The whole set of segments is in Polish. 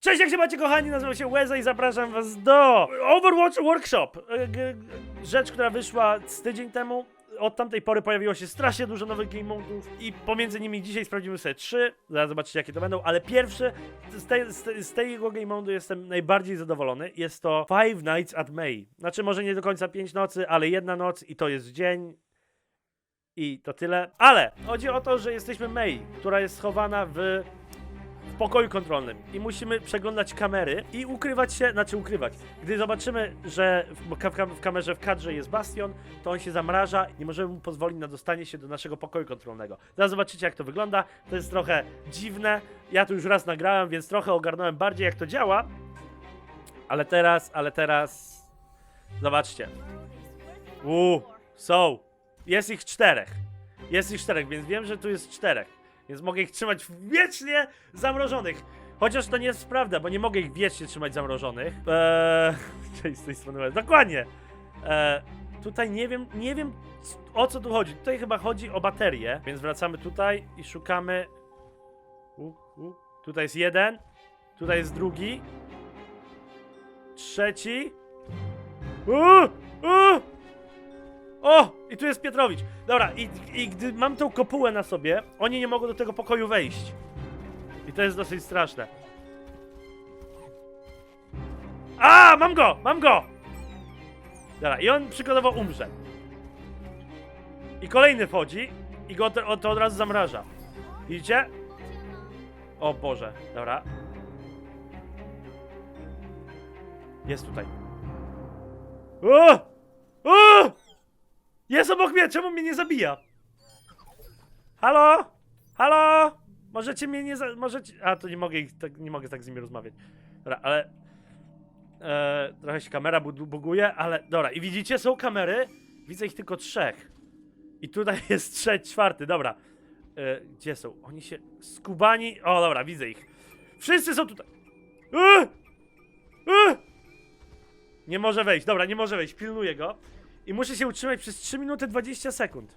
Cześć, jak się macie kochani, nazywam się Łeza i zapraszam was do Overwatch Workshop. E, Rzecz, która wyszła z tydzień temu. Od tamtej pory pojawiło się strasznie dużo nowych game modów i pomiędzy nimi dzisiaj sprawdzimy sobie trzy. Zaraz zobaczycie jakie to będą, ale pierwszy z, tej, z, z tego game modu jestem najbardziej zadowolony. Jest to Five Nights at May. Znaczy może nie do końca pięć nocy, ale jedna noc i to jest dzień. I to tyle. Ale chodzi o to, że jesteśmy May, która jest schowana w pokoju kontrolnym i musimy przeglądać kamery i ukrywać się, znaczy ukrywać. Gdy zobaczymy, że w, w, kam- w kamerze w kadrze jest bastion, to on się zamraża i nie możemy mu pozwolić na dostanie się do naszego pokoju kontrolnego. Zaraz zobaczycie, jak to wygląda. To jest trochę dziwne. Ja tu już raz nagrałem, więc trochę ogarnąłem bardziej, jak to działa. Ale teraz, ale teraz. Zobaczcie. Uuu, są. Jest ich czterech. Jest ich czterech, więc wiem, że tu jest czterech. Więc mogę ich trzymać wiecznie zamrożonych. Chociaż to nie jest prawda, bo nie mogę ich wiecznie trzymać zamrożonych. Eee, czyli z tej strony. Dokładnie. Eee, tutaj nie wiem, nie wiem o co tu chodzi. Tutaj chyba chodzi o baterię, więc wracamy tutaj i szukamy. U, u. Tutaj jest jeden. Tutaj jest drugi. Trzeci. U, u. O! I tu jest Pietrowicz. Dobra, i, i gdy mam tą kopułę na sobie, oni nie mogą do tego pokoju wejść. I to jest dosyć straszne. A, mam go! Mam go! Dobra, i on przykładowo umrze. I kolejny wchodzi i go to, to od razu zamraża. Widzicie? O Boże, dobra. Jest tutaj. O! O! Jest obok mnie, czemu mnie nie zabija? Halo? Halo? Możecie mnie nie za... Możecie... A, to nie mogę. Tak, nie mogę tak z nimi rozmawiać. Dobra, ale... E, trochę się kamera bu- buguje, ale... Dobra, i widzicie, są kamery. Widzę ich tylko trzech. I tutaj jest trzeci, czwarty, dobra. E, gdzie są? Oni się... Skubani... O, dobra, widzę ich. Wszyscy są tutaj. E! E! Nie może wejść, dobra, nie może wejść, pilnuję go. I muszę się utrzymać przez 3 minuty 20 sekund.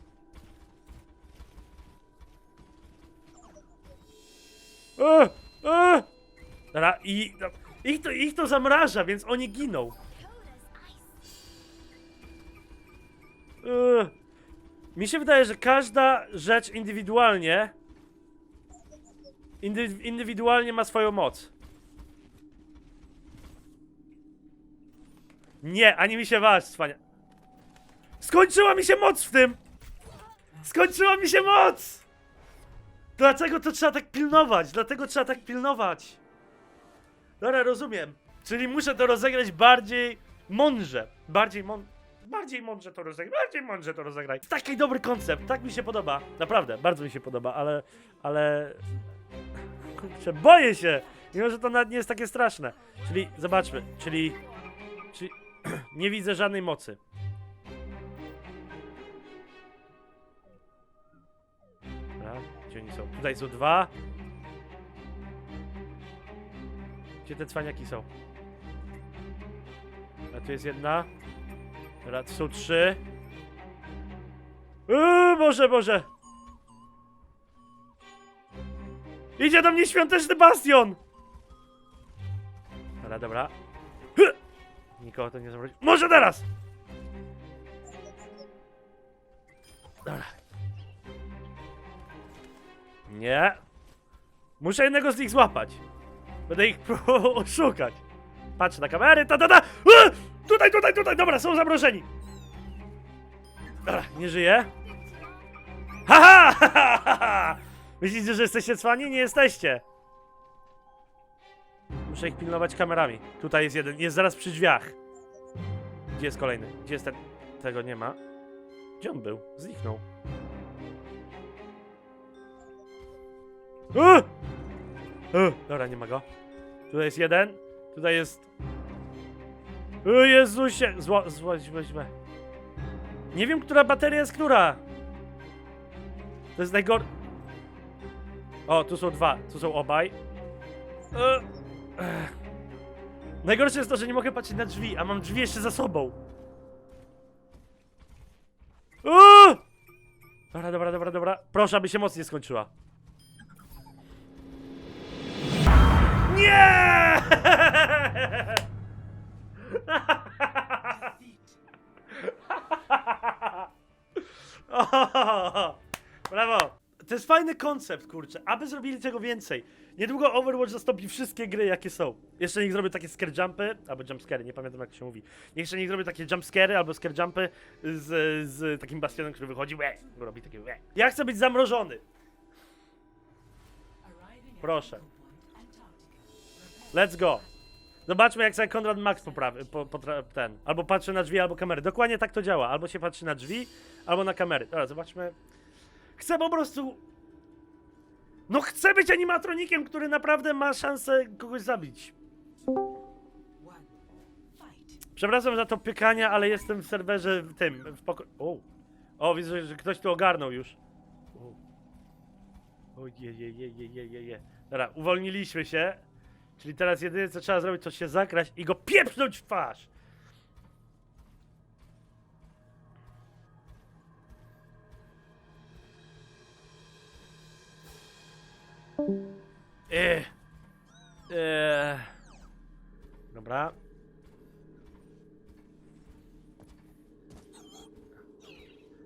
E, e. Dobra, i no, ich to, ich to zamraża, więc oni giną. E. Mi się wydaje, że każda rzecz indywidualnie indy, indywidualnie ma swoją moc. Nie, ani mi się cwania. Skończyła mi się moc w tym! Skończyła mi się moc! Dlaczego to trzeba tak pilnować? Dlatego trzeba tak pilnować. Dobra, rozumiem. Czyli muszę to rozegrać bardziej mądrze. Bardziej mądrze. Bardziej mądrze to rozegraj, bardziej mądrze to rozegraj. Taki dobry koncept, tak mi się podoba. Naprawdę, bardzo mi się podoba, ale. ale. Kurczę, boję się! Mimo, że to nawet nie jest takie straszne. Czyli, zobaczmy, czyli. czyli nie widzę żadnej mocy. Są? Tutaj są dwa. Gdzie te cwaniaki są? A tu jest jedna. Dobra, tu są trzy. Uuu, Boże, Boże! Idzie do mnie świąteczny bastion! Dobra, dobra. Hy! Nikogo to nie zawróci. Może teraz! Dobra. Nie. Muszę jednego z nich złapać. Będę ich próbował oszukać. Patrzę na kamery, ta, ta, ta! E! Tutaj, tutaj, tutaj! Dobra, są zamrożeni. Dobra, nie żyje. Haha! ha, ha, ha, ha! Myślicie, że jesteście cwani? Nie jesteście. Muszę ich pilnować kamerami. Tutaj jest jeden, jest zaraz przy drzwiach. Gdzie jest kolejny? Gdzie jest ten? Tego nie ma. Gdzie on był? Zniknął. E! E, Dobra, nie ma go. Tutaj jest jeden. Tutaj jest. O Jezusie! Zło, zło, zło. Nie wiem, która bateria jest która. To jest najgor... O, tu są dwa. Tu są obaj. Ech. Najgorsze jest to, że nie mogę patrzeć na drzwi, a mam drzwi jeszcze za sobą. O! Dobra, dobra, dobra, dobra. Proszę, aby się moc nie skończyła. Nie! Brawo! To jest fajny koncept, kurczę. Aby zrobili tego więcej. Niedługo Overwatch zastąpi wszystkie gry, jakie są. Jeszcze niech zrobią takie scare jumpy, albo jumpscary, nie pamiętam jak się mówi. Jeszcze niech zrobią takie jumpscary albo scare jumpy z, z takim bastionem, który wychodzi, łe, robi takie łe. Ja chcę być zamrożony. Proszę. Let's go. Zobaczmy, jak sobie Konrad Max poprawi, po, ten. Albo patrzy na drzwi, albo kamery. Dokładnie tak to działa. Albo się patrzy na drzwi, albo na kamery. Dobra, zobaczmy. Chcę po prostu. No, chcę być animatronikiem, który naprawdę ma szansę kogoś zabić. Przepraszam za to pykanie, ale jestem w serwerze w tym, w. O, o widzę, że ktoś tu ogarnął już. O, o je, je, je, je, je, je. Dobra, uwolniliśmy się. Czyli teraz jedyne co trzeba zrobić, to się zakraść i go pieprznąć w twarz. Ech. Ech. Dobra.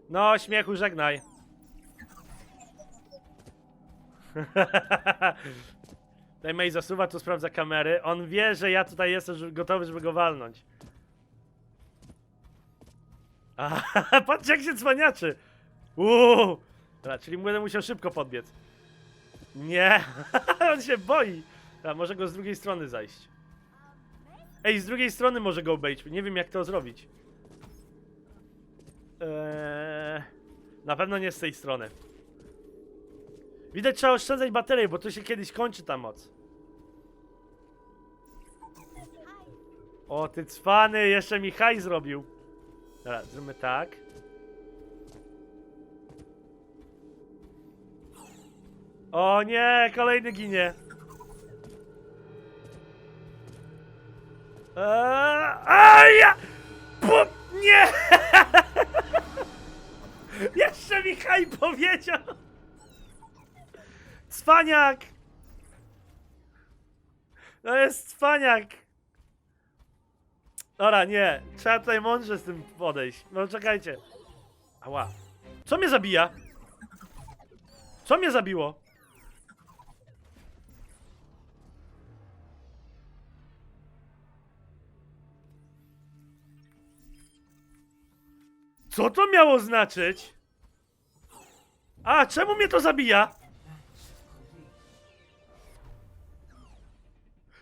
No, śmiechu, żegnaj. Tutaj May zasuwa, tu sprawdza kamery. On wie, że ja tutaj jestem gotowy, żeby go walnąć. Aha, patrzcie jak się cwaniaczy. Uuu. Dobra, czyli będę musiał szybko podbiec. Nie, on się boi. Dobra, może go z drugiej strony zajść. Ej, z drugiej strony może go obejść. Nie wiem jak to zrobić. Eee, na pewno nie z tej strony. Widać, trzeba oszczędzać baterię, bo to się kiedyś kończy ta moc. O, ty cwany, jeszcze mi haj zrobił. Dobra, zróbmy tak. O nie, kolejny ginie. Eee, ja! Nie! Jeszcze mi haj powiedział! Cwaniak! To jest cwaniak! Dobra, nie. Trzeba tutaj mądrze z tym podejść. No czekajcie. Ała. Co mnie zabija? Co mnie zabiło? Co to miało znaczyć? A, czemu mnie to zabija?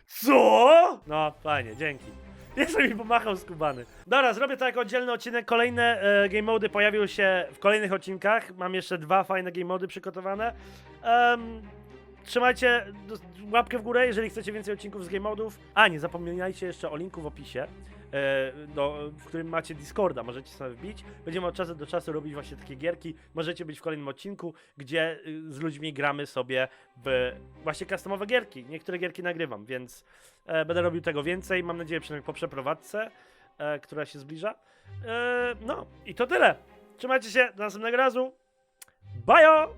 Co? No, fajnie, dzięki. Jeszcze mi pomachał skubany. Dobra, zrobię to jako oddzielny odcinek. Kolejne e, game mody pojawią się w kolejnych odcinkach. Mam jeszcze dwa fajne game mody przygotowane. Em, trzymajcie łapkę w górę, jeżeli chcecie więcej odcinków z game modów. A, nie zapominajcie jeszcze o linku w opisie. e, Do, w którym macie Discorda, możecie sobie wbić. Będziemy od czasu do czasu robić właśnie takie gierki. Możecie być w kolejnym odcinku, gdzie y, z ludźmi gramy sobie w właśnie customowe gierki. Niektóre gierki nagrywam, więc e, będę robił tego więcej. Mam nadzieję, przynajmniej po przeprowadzce, e, która się zbliża. No i to tyle. Trzymajcie się, do następnego razu. Bajo!